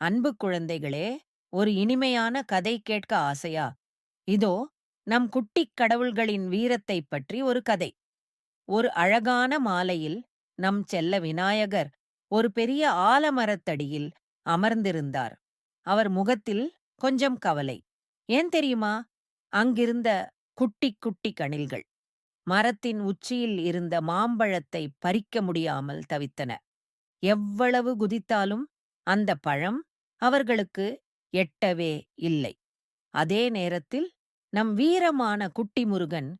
அன்பு குழந்தைகளே ஒரு இனிமையான கதை கேட்க ஆசையா? இதோ நம் குட்டிக் கடவுள்களின் வீரத்தைப் பற்றி ஒரு கதை. ஒரு அழகான மாலையில் நம் செல்ல விநாயகர் ஒரு பெரிய ஆலமரத்தடியில் அமர்ந்திருந்தார். அவர் முகத்தில் கொஞ்சம் கவலை. ஏன் தெரியுமா? அங்கிருந்த குட்டி குட்டி கணில்கள் மரத்தின் உச்சியில் இருந்த மாம்பழத்தை பறிக்க முடியாமல் தவித்தன. எவ்வளவு குதித்தாலும் அந்த பழம் அவர்களுக்கு எட்டவே இல்லை. அதே நேரத்தில் நம் வீரமான குட்டி முருகன்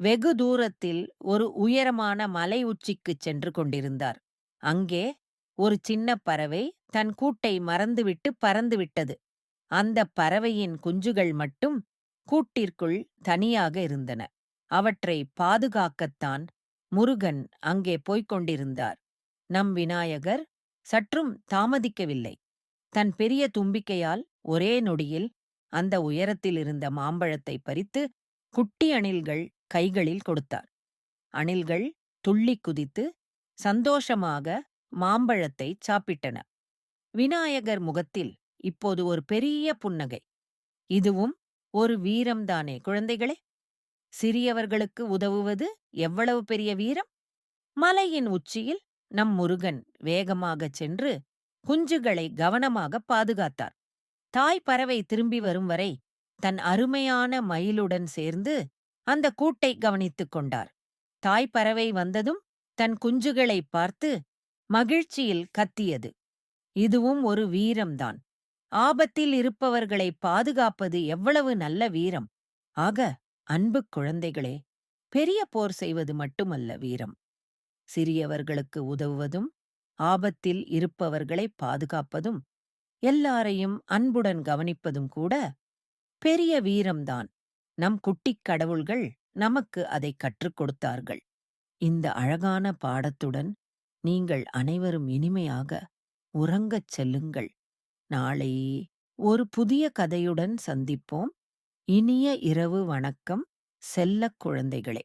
வெகு தூரத்தில் ஒரு உயரமான மலை உச்சிக்குச் சென்று கொண்டிருந்தார். அங்கே ஒரு சின்ன பறவை தன் கூட்டை மறந்துவிட்டு பறந்துவிட்டது அந்த பறவையின் குஞ்சுகள் மட்டும் கூட்டிற்குள் தனியாக இருந்தன. அவற்றை பாதுகாக்கத்தான் முருகன் அங்கே போய்க் கொண்டிருந்தார். நம் விநாயகர் சற்றும் தாமதிக்கவில்லை. தன் பெரிய தும்பிக்கையால் ஒரே நொடியில் அந்த உயரத்தில் இருந்த மாம்பழத்தை பறித்து குட்டி அணில்கள் கைகளில் கொடுத்தார். அணில்கள் துள்ளிக் குதித்து சந்தோஷமாக மாம்பழத்தை சாப்பிட்டன. விநாயகர் முகத்தில் இப்போது ஒரு பெரிய புன்னகை. இதுவும் ஒரு வீரம்தானே குழந்தைகளே? சிறியவர்களுக்கு உதவுவது எவ்வளவு பெரிய வீரம்? மலையின் உச்சியில் நம் முருகன் வேகமாகச் சென்று குஞ்சுகளை கவனமாக பாதுகாத்தார். தாய் பறவை திரும்பி வரும் வரை தன் அருமையான மயிலுடன் சேர்ந்து அந்த கூட்டை கவனித்துக் கொண்டார். தாய் பறவை வந்ததும் தன் குஞ்சுகளை பார்த்து மகிழ்ச்சியில் கத்தியது. இதுவும் ஒரு வீரம்தான். ஆபத்தில் இருப்பவர்களை பாதுகாப்பது எவ்வளவு நல்ல வீரம். ஆக அன்புக் குழந்தைகளே பெரிய போர் செய்வது மட்டுமல்ல வீரம். சிறியவர்களுக்கு உதவுவதும் ஆபத்தில் இருப்பவர்களை பாதுகாப்பதும் எல்லாரையும் அன்புடன் கவனிப்பதும் கூட பெரிய வீரம்தான். நம் குட்டிக் கடவுள்கள் நமக்கு அதை கற்றுக் கொடுத்தார்கள். இந்த அழகான பாடத்துடன் நீங்கள் அனைவரும் இனிமையாக உறங்கச் செல்லுங்கள். நாளை ஒரு புதிய கதையுடன் சந்திப்போம். இனிய இரவு வணக்கம். செல்லக் குழந்தைகளே.